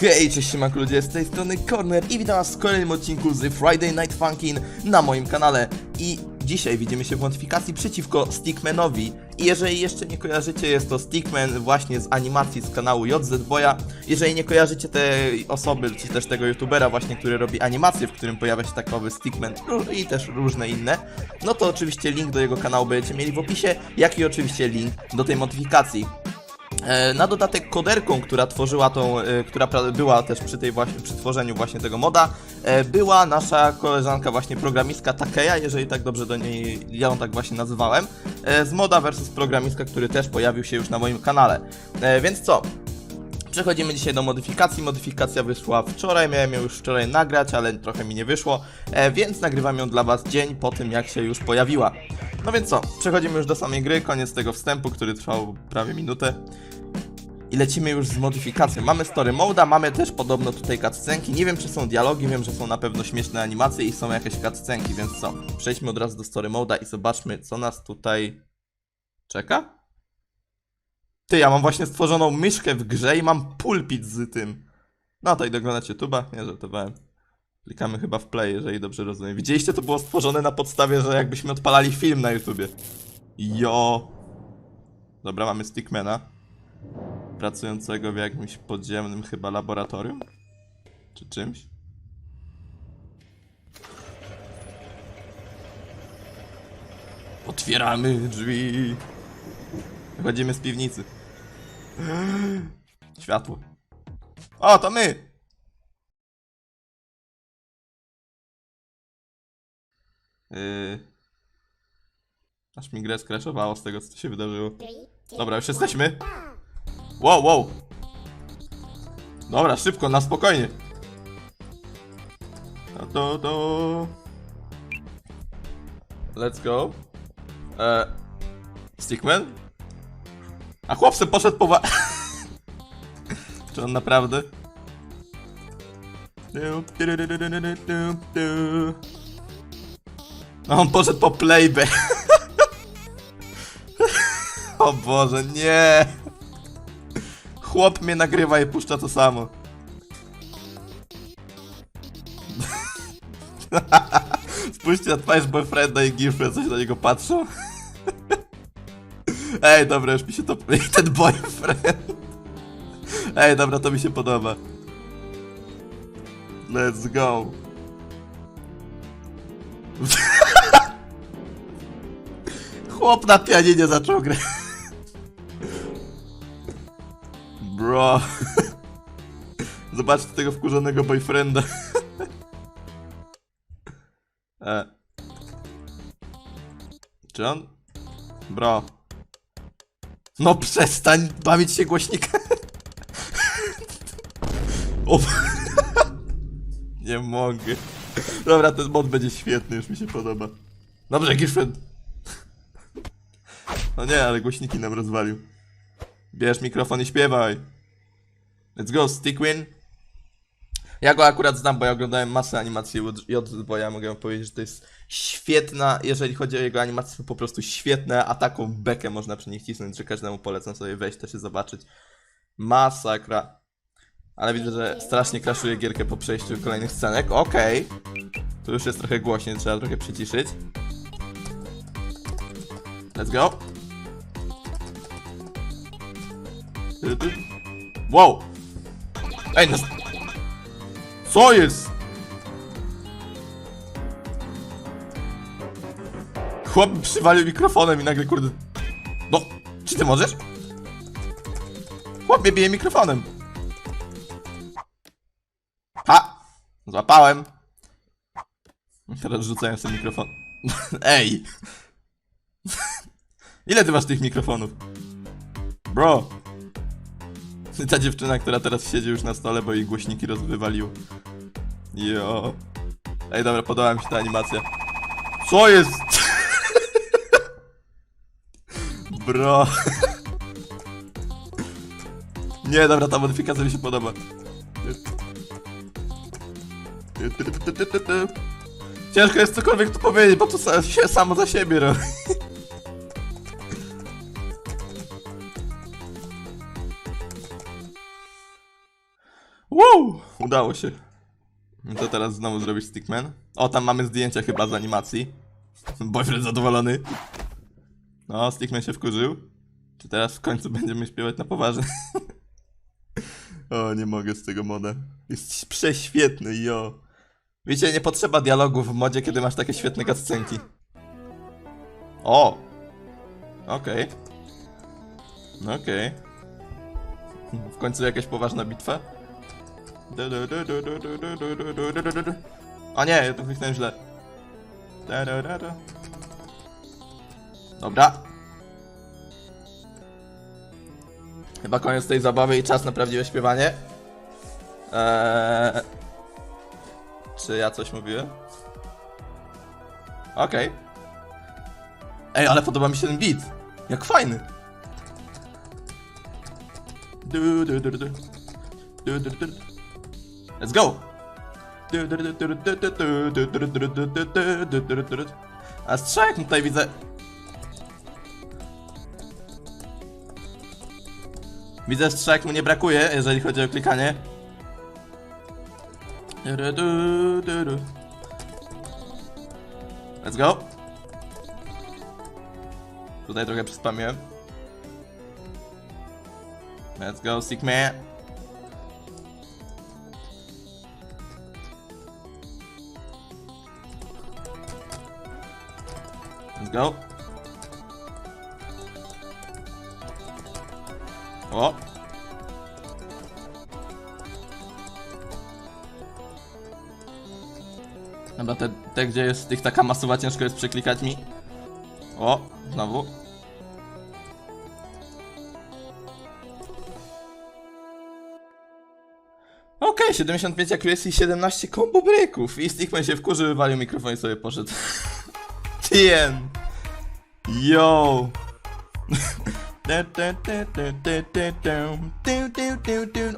Hej, cześć siemanko ludzie, z tej strony Corner i witam was w kolejnym odcinku z Friday Night Funkin' na moim kanale. I dzisiaj widzimy się w modyfikacji przeciwko Stickmanowi. I jeżeli jeszcze nie kojarzycie, jest to Stickman właśnie z animacji z kanału JZ Boya. Jeżeli nie kojarzycie tej osoby, czy też tego youtubera właśnie, który robi animację, w którym pojawia się takowy Stickman i też różne inne, no to oczywiście link do jego kanału będziecie mieli w opisie, jak i oczywiście link do tej modyfikacji. E, Na dodatek koderką, która tworzyła tą, e, która była też przy tej właśnie, przy tworzeniu właśnie tego moda, e, była nasza koleżanka właśnie programistka Takeya, jeżeli tak dobrze do niej, ja ją tak właśnie nazywałem, z moda versus programistka, który też pojawił się już na moim kanale. Więc co? Przechodzimy dzisiaj do modyfikacji. Modyfikacja wyszła wczoraj, miałem ją już wczoraj nagrać, ale trochę mi nie wyszło, e, więc nagrywam ją dla Was dzień po tym, jak się już pojawiła. No więc co, przechodzimy już do samej gry, koniec tego wstępu, który trwał prawie minutę. I lecimy już z modyfikacją. Mamy story moda, mamy też podobno tutaj cutscenki. Nie wiem, czy są dialogi, wiem, że są na pewno śmieszne animacje i są jakieś cutscenki, więc co? Przejdźmy od razu do story moda i zobaczmy, co nas tutaj czeka. Ty, ja mam właśnie stworzoną myszkę w grze i mam pulpit z tym. No to i doglądać YouTube'a, nie żartowałem. Klikamy chyba w play, jeżeli dobrze rozumiem. Widzieliście, to było stworzone na podstawie, że jakbyśmy odpalali film na YouTubie. Jo. Dobra, mamy Stickmana. Pracującego w jakimś podziemnym chyba laboratorium? Czy czymś? Otwieramy drzwi. Wychodzimy z piwnicy. Światło. O, to my! Yy... Aż mi grę skraszowało z tego, co się wydarzyło. Dobra, już jesteśmy. Wow, wow. Dobra, szybko, na spokojnie. To, to. Let's go. E, Stickman? A chłopcy poszedł po wa... Czy on naprawdę? No on poszedł po playback. o Boże, nie. Chłop mnie nagrywa i puszcza to samo. Spójrzcie na twarz boyfrienda i girlfriend, coś na niego patrzą. Ej, dobra, już mi się to... Ten boyfriend. Ej, dobra, to mi się podoba. Let's go. Chłop na pianinie zaczął grać. Bro. Zobaczcie tego wkurzonego boyfrienda. e. Czy on? Bro. No przestań bawić się głośnikiem. o. Nie mogę. Dobra, ten mod będzie świetny, już mi się podoba. Dobrze, Girlfriend. No nie, ale głośniki nam rozwalił. Bierz mikrofon i śpiewaj. Let's go, Stickwin. Ja go akurat znam, bo ja oglądałem masę animacji od bo ja mogę powiedzieć, że to jest świetna, jeżeli chodzi o jego animacje, to po prostu świetne, a taką bekę można przy nich cisnąć, że każdemu polecam sobie wejść też i zobaczyć. Masakra. Ale widzę, że strasznie kraszuje gierkę po przejściu kolejnych scenek. Okej. Tu już jest trochę głośniej, trzeba trochę przyciszyć. Let's go. Wow! Ej, no... Co jest? Chłop przywalił mikrofonem i nagle kurde... No, czy ty możesz? Chłop mnie bije mikrofonem. Ha! Złapałem. Teraz rzucają sobie mikrofon. Ej! Ile ty masz tych mikrofonów? Bro! Ta dziewczyna, która teraz siedzi już na stole, bo jej głośniki rozwywalił. Jo. Ej, dobra, podoba mi się ta animacja. Co jest? Bro. Nie, dobra, ta modyfikacja mi się podoba. Ciężko jest cokolwiek tu powiedzieć, bo to się samo za siebie robi. Udało się. No to teraz znowu zrobić stickman. O, tam mamy zdjęcia chyba z animacji. Boyfriend zadowolony. No, stickman się wkurzył. Czy teraz w końcu będziemy śpiewać na poważnie? o, nie mogę z tego moda. Jest prześwietny, jo. Wiecie, nie potrzeba dialogów w modzie, kiedy masz takie świetne cutscenki. O! Okej. Okej. W końcu jakaś poważna bitwa? O nie, ja to kliknąłem źle. Dobra. Chyba koniec tej zabawy i czas na prawdziwe śpiewanie. Eee... Czy ja coś mówiłem? Okej. Ej, ale podoba mi się ten beat. Jak fajny. Du, du, du. Du, du, du, du. Let's go! A strzałek tutaj widzę. Widzę strzałek mu nie brakuje, jeżeli chodzi o klikanie. Let's go. Tutaj trochę przyspamiłem. Let's go, sick man. Go. O! Dobra, te, te gdzie jest tych taka masuwa, ciężko jest przeklikać mi. O, znowu. Okej, 75 accuracy i 17 combo breaków. I Stickman się wkurzył, wywalił mikrofon i sobie poszedł. TN. Yo.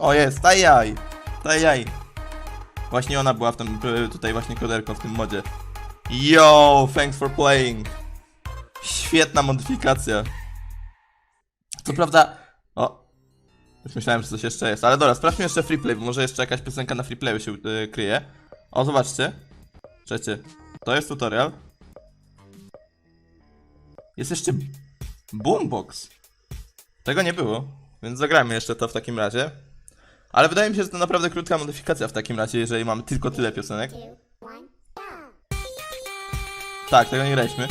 O jest, tajaj. Tajaj. Właśnie ona była w tym, tutaj właśnie koderką w tym modzie. Yo, thanks for playing. Świetna modyfikacja. Co prawda... O. Już myślałem, że coś jeszcze jest. Ale dobra, sprawdźmy jeszcze freeplay, bo może jeszcze jakaś piosenka na freeplayu się y, kryje. O, zobaczcie. Trzecie. To jest tutorial. Jest jeszcze boombox. Tego nie było, więc zagrajmy jeszcze to w takim razie. Ale wydaje mi się, że to naprawdę krótka modyfikacja w takim razie, jeżeli mamy tylko tyle piosenek. Tak, tego nie graliśmy.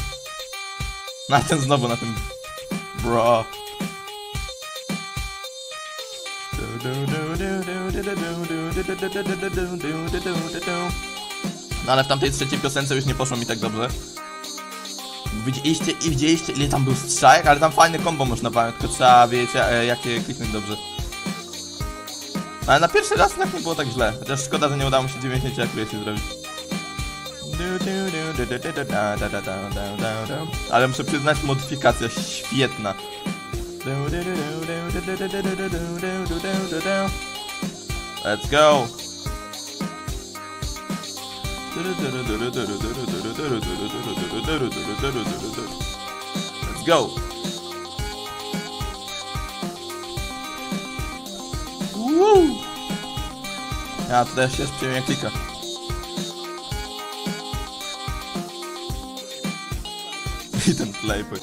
Na ten znowu, na tym... Bro. No ale w tamtej trzeciej piosence już nie poszło mi tak dobrze. Widzieliście i widzieliście ile tam był strzałek, ale tam fajny combo można pamiętać, tylko trzeba wiedzieć e, jakie kliknąć dobrze. Ale na pierwszy raz jednak nie było tak źle, chociaż szkoda, że nie udało mi się 90 accuracy zrobić. Ale muszę przyznać, modyfikacja świetna. Let's go! Let's go! Woo! Ja tutaj się przyjemnie klika. I ten playboy.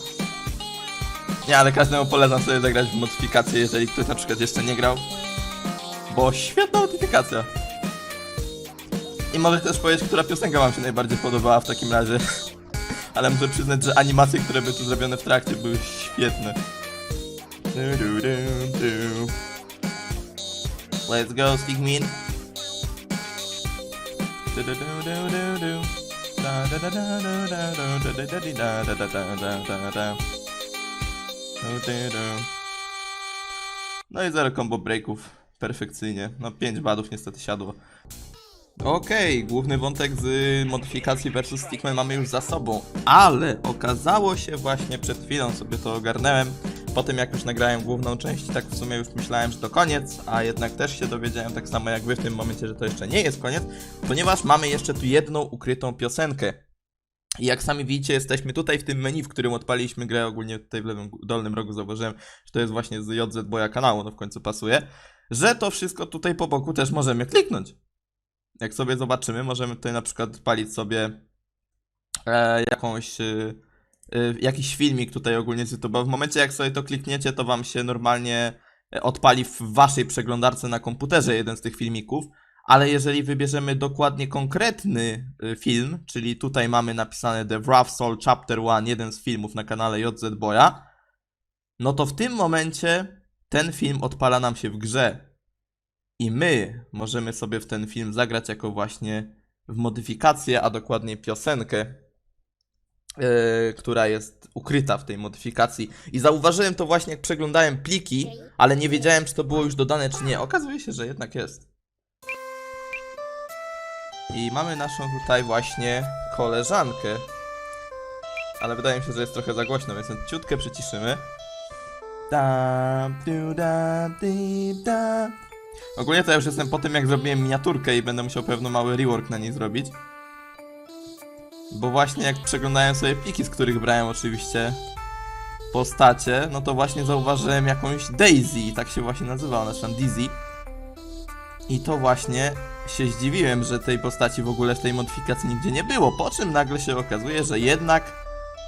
Nie, ale każdemu polecam sobie zagrać w modyfikację, jeżeli ktoś na przykład jeszcze nie grał. Bo świetna modyfikacja. I może też powiedzieć, która piosenka wam się najbardziej podobała w takim razie. Ale muszę przyznać, że animacje, które były tu zrobione w trakcie były świetne. Let's go, Stigmin. No i zero combo breaków. Perfekcyjnie. No 5 badów niestety siadło. Okej, główny wątek z modyfikacji versus Stickman mamy już za sobą, ale okazało się właśnie przed chwilą sobie to ogarnąłem. Po tym jak już nagrałem główną część, tak w sumie już myślałem, że to koniec, a jednak też się dowiedziałem tak samo jak wy w tym momencie, że to jeszcze nie jest koniec, ponieważ mamy jeszcze tu jedną ukrytą piosenkę. I jak sami widzicie, jesteśmy tutaj w tym menu, w którym odpaliliśmy grę, ogólnie tutaj w lewym dolnym rogu zauważyłem, że to jest właśnie z JZ Boya kanału, no w końcu pasuje. że to wszystko tutaj po boku też możemy kliknąć. Jak sobie zobaczymy, możemy tutaj na przykład palić sobie e, jakąś, e, e, jakiś filmik tutaj ogólnie z YouTube'a. W momencie jak sobie to klikniecie, to wam się normalnie odpali w waszej przeglądarce na komputerze jeden z tych filmików. Ale jeżeli wybierzemy dokładnie konkretny film, czyli tutaj mamy napisane The Wrath Soul Chapter 1, jeden z filmów na kanale JZ Boya, no to w tym momencie ten film odpala nam się w grze. I my możemy sobie w ten film zagrać jako właśnie w modyfikację, a dokładnie piosenkę, yy, która jest ukryta w tej modyfikacji. I zauważyłem to właśnie jak przeglądałem pliki, ale nie wiedziałem czy to było już dodane czy nie. Okazuje się, że jednak jest. I mamy naszą tutaj właśnie koleżankę. Ale wydaje mi się, że jest trochę za głośno, więc ciutkę przyciszymy. Dam, du, dam, di, dam. Ogólnie to ja już jestem po tym, jak zrobiłem miniaturkę i będę musiał pewno mały rework na niej zrobić. Bo właśnie jak przeglądałem sobie pliki, z których brałem oczywiście postacie, no to właśnie zauważyłem jakąś Daisy, tak się właśnie nazywa, ona zresztą Dizzy. I to właśnie się zdziwiłem, że tej postaci w ogóle w tej modyfikacji nigdzie nie było, po czym nagle się okazuje, że jednak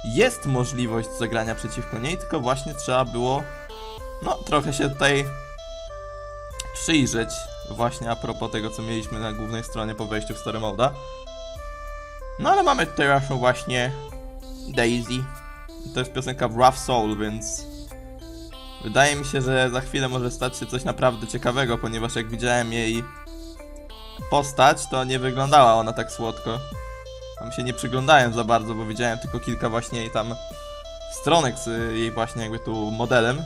jest możliwość zagrania przeciwko niej, tylko właśnie trzeba było no trochę się tutaj przyjrzeć właśnie a propos tego, co mieliśmy na głównej stronie po wejściu w Story Moda. No ale mamy tutaj właśnie Daisy. To jest piosenka Rough Soul, więc wydaje mi się, że za chwilę może stać się coś naprawdę ciekawego, ponieważ jak widziałem jej postać, to nie wyglądała ona tak słodko. Tam się nie przyglądałem za bardzo, bo widziałem tylko kilka właśnie jej tam stronek z jej właśnie jakby tu modelem.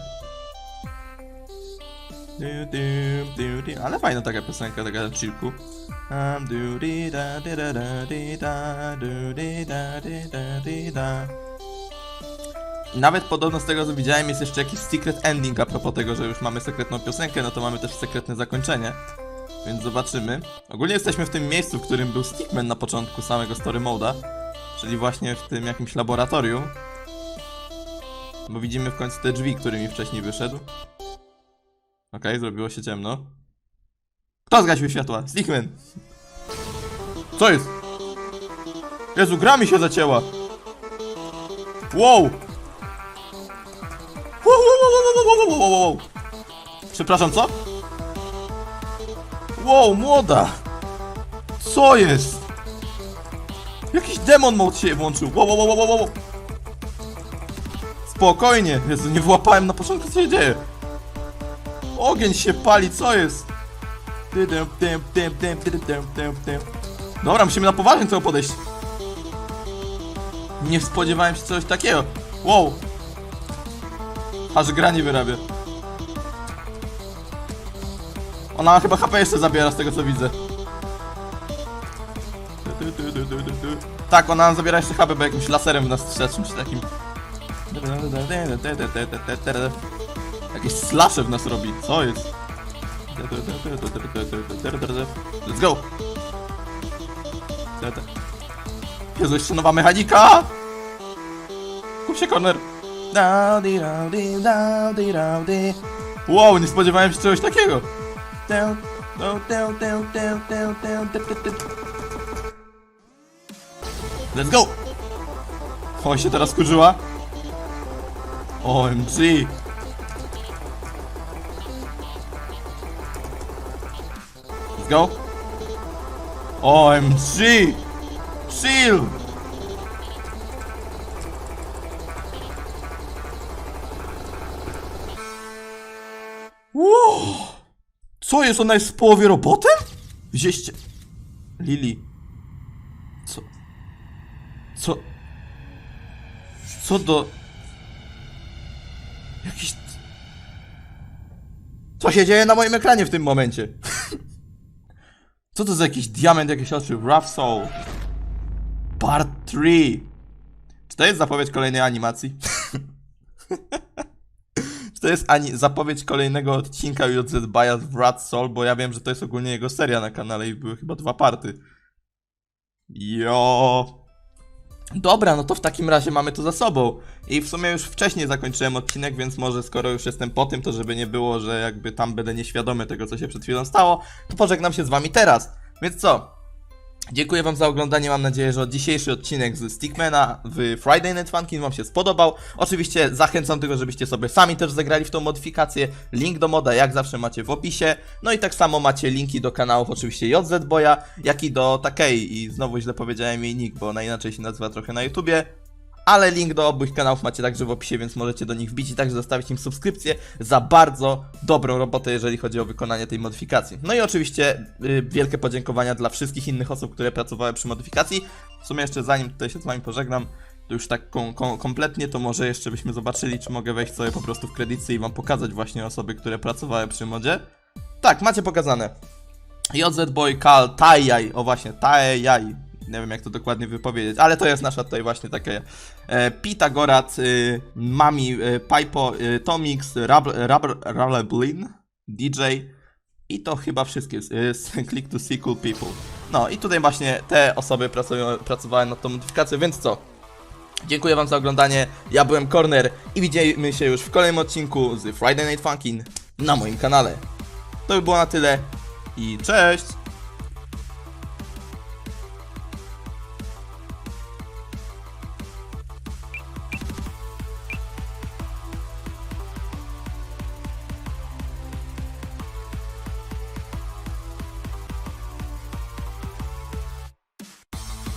Ale fajna taka piosenka, taka na chillku. Nawet podobno z tego co widziałem jest jeszcze jakiś secret ending a propos tego, że już mamy sekretną piosenkę, no to mamy też sekretne zakończenie. Więc zobaczymy. Ogólnie jesteśmy w tym miejscu, w którym był Stickman na początku samego story moda. Czyli właśnie w tym jakimś laboratorium. Bo widzimy w końcu te drzwi, którymi wcześniej wyszedł. Okej, zrobiło się ciemno. Kto zgasił światła? Stickman! Co jest? Jezu, gra mi się zacięła! Wow! Wow, wow, wow, wow, wow, wow, wow. Przepraszam, co? Wow, młoda! Co jest? Jakiś demon mode się włączył. Wow, wow, wow, wow, wow. Spokojnie. Jezu, nie włapałem na początku, co się dzieje. Ogień się pali, co jest? Dobra, musimy na poważnie tego podejść. Nie spodziewałem się czegoś takiego. Wow. Aż gra nie wyrabia. Ona chyba HP jeszcze zabiera z tego co widzę. Tak, ona zabiera jeszcze HP, bo jakimś laserem w nas strzela, czymś takim. Jakieś slasy w nas robi, co jest? Let's go! Jezu, jeszcze nowa mechanika! Kup się, Corner! Wow, nie spodziewałem się czegoś takiego! Let's go! O, się teraz kurzyła! OMG! Go! OMG! Chill! Wow! Co jest? Ona jest w połowie robotem? Wzięście... Lili. Co? Co? Co do... Jakiś... Co się dzieje na moim ekranie w tym momencie? Co to za jakiś diament, jakieś oczy? Rough Soul. Part 3. Czy to jest zapowiedź kolejnej animacji? Czy to jest ani zapowiedź kolejnego odcinka JZ Bias w Rat Soul, bo ja wiem, że to jest ogólnie jego seria na kanale i były chyba dwa party. Jo. Dobra, no to w takim razie mamy to za sobą. I w sumie już wcześniej zakończyłem odcinek, więc może skoro już jestem po tym, to żeby nie było, że jakby tam będę nieświadomy tego, co się przed chwilą stało, to pożegnam się z wami teraz. Więc co? Dziękuję wam za oglądanie, mam nadzieję, że dzisiejszy odcinek z Stickmana w Friday Night Funkin' wam się spodobał. Oczywiście zachęcam tego, żebyście sobie sami też zagrali w tą modyfikację. Link do moda jak zawsze macie w opisie. No i tak samo macie linki do kanałów oczywiście JZ Boya, jak i do Takei i znowu źle powiedziałem jej nick, bo ona inaczej się nazywa trochę na YouTubie. Ale link do obu ich kanałów macie także w opisie, więc możecie do nich wbić i także zostawić im subskrypcję za bardzo dobrą robotę, jeżeli chodzi o wykonanie tej modyfikacji. No i oczywiście y, wielkie podziękowania dla wszystkich innych osób, które pracowały przy modyfikacji. W sumie jeszcze zanim tutaj się z wami pożegnam, to już tak kom kom kompletnie, to może jeszcze byśmy zobaczyli, czy mogę wejść sobie po prostu w kredyty i wam pokazać właśnie osoby, które pracowały przy modzie. Tak, macie pokazane. JZ Boy Kal Tajaj, o właśnie, Tajaj. Nie wiem jak to dokładnie wypowiedzieć, ale to jest nasza tutaj właśnie takie e, Pitagorat, y, Mami, y, Pipo, y, Tomix, Rab, Rab, Raleblin, DJ i to chyba wszystkie. Z click to see cool people. No i tutaj właśnie te osoby pracują, pracowały nad tą modyfikacją, więc co? Dziękuję wam za oglądanie, ja byłem Corner i widzimy się już w kolejnym odcinku z Friday Night Funkin' na moim kanale. To by było na tyle i cześć!